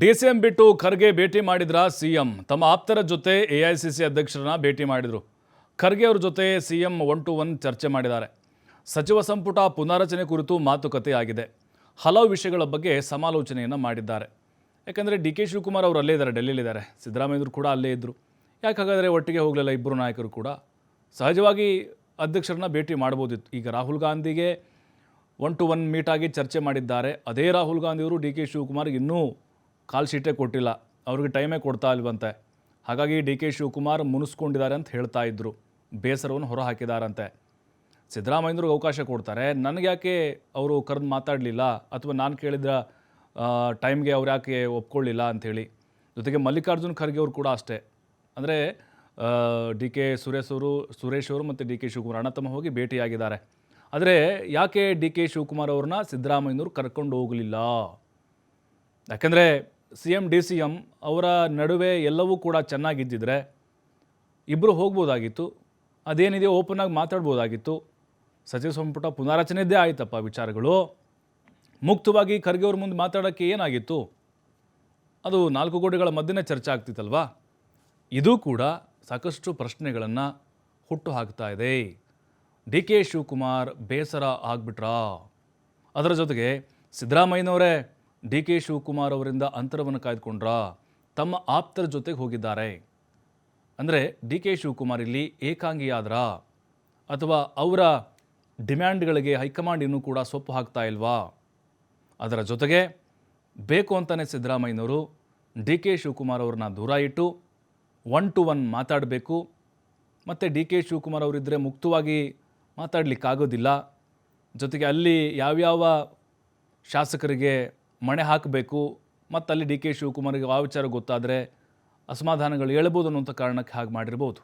DCM ಬಿಟ್ಟು ಖರ್ಗೆ ಭೇಟಿ ಮಾಡಿದ್ರ ಸಿಎಂ? ತಮ್ಮ ಆಪ್ತರ ಜೊತೆ ಎಐಸಿಸಿ ಅಧ್ಯಕ್ಷರನ್ನ ಭೇಟಿ ಮಾಡಿದರು. ಖರ್ಗೆ ಅವ್ರ ಜೊತೆ ಸಿಎಂ ಒನ್ ಟು ಒನ್ ಚರ್ಚೆ ಮಾಡಿದ್ದಾರೆ. ಸಚಿವ ಸಂಪುಟ ಪುನಾರಚನೆ ಕುರಿತು ಮಾತುಕತೆ ಆಗಿದೆ. ಹಲವು ವಿಷಯಗಳ ಬಗ್ಗೆ ಸಮಾಲೋಚನೆಯನ್ನು ಮಾಡಿದ್ದಾರೆ. ಯಾಕಂದರೆ ಡಿ ಕೆ ಶಿವಕುಮಾರ್ ಅವರು ಅಲ್ಲೇ ಇದ್ದಾರೆ, ಡೆಲ್ಲಿಲಿದ್ದಾರೆ. ಸಿದ್ದರಾಮಯ್ಯರು ಕೂಡ ಅಲ್ಲೇ ಇದ್ದರು ಯಾಕೆ ಹಾಗಾದರೆ ಒಟ್ಟಿಗೆ ಹೋಗಲಿಲ್ಲ ಇಬ್ಬರು ನಾಯಕರು ಕೂಡ? ಸಹಜವಾಗಿ ಅಧ್ಯಕ್ಷರನ್ನ ಭೇಟಿ ಮಾಡ್ಬೋದಿತ್ತು. ಈಗ ರಾಹುಲ್ ಗಾಂಧಿಗೆ ಒನ್ ಟು ಒನ್ ಮೀಟ್ ಆಗಿ ಚರ್ಚೆ ಮಾಡಿದ್ದಾರೆ. ಅದೇ ರಾಹುಲ್ ಗಾಂಧಿಯವರು ಡಿ ಕೆ ಶಿವಕುಮಾರ್ಗೆ ಇನ್ನೂ ಕಾಲ್ ಶೀಟೇ ಕೊಟ್ಟಿಲ್ಲ. ಅವ್ರಿಗೆ ಟೈಮೇ ಕೊಡ್ತಾ ಇಲ್ವಂತೆ. ಹಾಗಾಗಿ ಡಿ ಕೆ ಶಿವಕುಮಾರ್ ಮುನಿಸ್ಕೊಂಡಿದ್ದಾರೆ ಅಂತ ಹೇಳ್ತಾ ಇದ್ರು. ಬೇಸರವನ್ನು ಹೊರಹಾಕಿದಾರಂತೆ. ಸಿದ್ದರಾಮಯ್ಯವ್ರಿಗೆ ಅವಕಾಶ ಕೊಡ್ತಾರೆ. ನನಗೆ ಯಾಕೆ ಅವರು ಕರೆದು ಮಾತಾಡಲಿಲ್ಲ? ಅಥವಾ ನಾನು ಕೇಳಿದ ಟೈಮ್ಗೆ ಅವ್ರು ಯಾಕೆ ಒಪ್ಕೊಳ್ಳಿಲ್ಲ ಅಂಥೇಳಿ. ಜೊತೆಗೆ ಮಲ್ಲಿಕಾರ್ಜುನ್ ಖರ್ಗೆ ಅವರು ಕೂಡ ಅಷ್ಟೇ. ಅಂದರೆ ಡಿ ಕೆ ಸುರೇಶ್ ಅವರು ಸುರೇಶ್ ಅವರು ಮತ್ತು ಡಿ ಕೆ ಶಿವಕುಮಾರ್ ಅಣ್ಣ ತಮ್ಮ ಹೋಗಿ ಭೇಟಿಯಾಗಿದ್ದಾರೆ. ಆದರೆ ಯಾಕೆ ಡಿ ಕೆ ಶಿವಕುಮಾರ್ ಅವ್ರನ್ನ ಸಿದ್ದರಾಮಯ್ಯನವರು ಕರ್ಕೊಂಡು ಹೋಗಲಿಲ್ಲ? ಯಾಕಂದರೆ C M D C M ಅವರ ನಡುವೆ ಎಲ್ಲವೂ ಕೂಡ ಚೆನ್ನಾಗಿದ್ದಿದ್ರೆ ಇಬ್ಬರು ಹೋಗ್ಬೋದಾಗಿತ್ತು. ಅದೇನಿದೆ, ಓಪನ್ ಆಗಿ ಮಾತಾಡ್ಬೋದಾಗಿತ್ತು. ಸಚಿವ ಸಂಪುಟ ಪುನಾರಚನೆಯದ್ದೇ ಆಯ್ತಪ್ಪ ವಿಚಾರಗಳು. ಮುಕ್ತವಾಗಿ ಖರ್ಗೆ ಅವ್ರ ಮುಂದೆ ಮಾತಾಡೋಕ್ಕೆ ಏನಾಗಿತ್ತು? ಅದು ನಾಲ್ಕು ಕೋಟಿಗಳ ಮಧ್ಯೆ ಚರ್ಚೆ ಆಗ್ತಿತ್ತಲ್ವಾ? ಇದು ಕೂಡ ಸಾಕಷ್ಟು ಪ್ರಶ್ನೆಗಳನ್ನು ಹುಟ್ಟು ಹಾಕ್ತಾ ಇದೆ. ಡಿ ಕೆ ಶಿವಕುಮಾರ್ ಬೇಸರ ಆಗ್ಬಿಟ್ರಾ? ಅದರ ಜೊತೆಗೆ ಸಿದ್ದರಾಮಯ್ಯನವರೇ ಡಿ ಕೆ ಶಿವಕುಮಾರ್ ಅವರಿಂದ ಅಂತರವನ್ನು ಕಾಯ್ದುಕೊಂಡ್ರಾ ತಮ್ಮ ಆಪ್ತರ ಜೊತೆಗೆ ಹೋಗಿದ್ದಾರೆ. ಅಂದರೆ ಡಿ ಕೆ ಶಿವಕುಮಾರ್ ಇಲ್ಲಿ ಏಕಾಂಗಿಯಾದ್ರಾ? ಅಥವಾ ಅವರ ಡಿಮ್ಯಾಂಡ್ಗಳಿಗೆ ಹೈಕಮಾಂಡ್ ಇನ್ನೂ ಕೂಡ ಸೊಪ್ಪು ಹಾಕ್ತಾ ಇಲ್ವಾ? ಅದರ ಜೊತೆಗೆ ಬೇಕು ಅಂತಲೇ ಸಿದ್ದರಾಮಯ್ಯನವರು ಡಿ ಕೆ ಶಿವಕುಮಾರ್ ಅವ್ರನ್ನ ದೂರ ಇಟ್ಟು ಒನ್ ಟು ಒನ್ ಮಾತಾಡಬೇಕು. ಮತ್ತು ಡಿ ಕೆ ಶಿವಕುಮಾರ್ ಅವರಿದ್ದರೆ ಮುಕ್ತವಾಗಿ ಮಾತಾಡಲಿಕ್ಕಾಗೋದಿಲ್ಲ. ಜೊತೆಗೆ ಅಲ್ಲಿ ಯಾವ್ಯಾವ ಶಾಸಕರಿಗೆ ಮಣೆ ಹಾಕಬೇಕು ಮತ್ತು ಅಲ್ಲಿ ಡಿ ಕೆ ಶಿವಕುಮಾರಿಗೆ ಆ ವಿಚಾರ ಗೊತ್ತಾದರೆ ಅಸಮಾಧಾನಗಳು ಹೇಳ್ಬೋದು ಅನ್ನುವಂಥ ಕಾರಣಕ್ಕೆ ಹಾಗೆ ಮಾಡಿರ್ಬೋದು.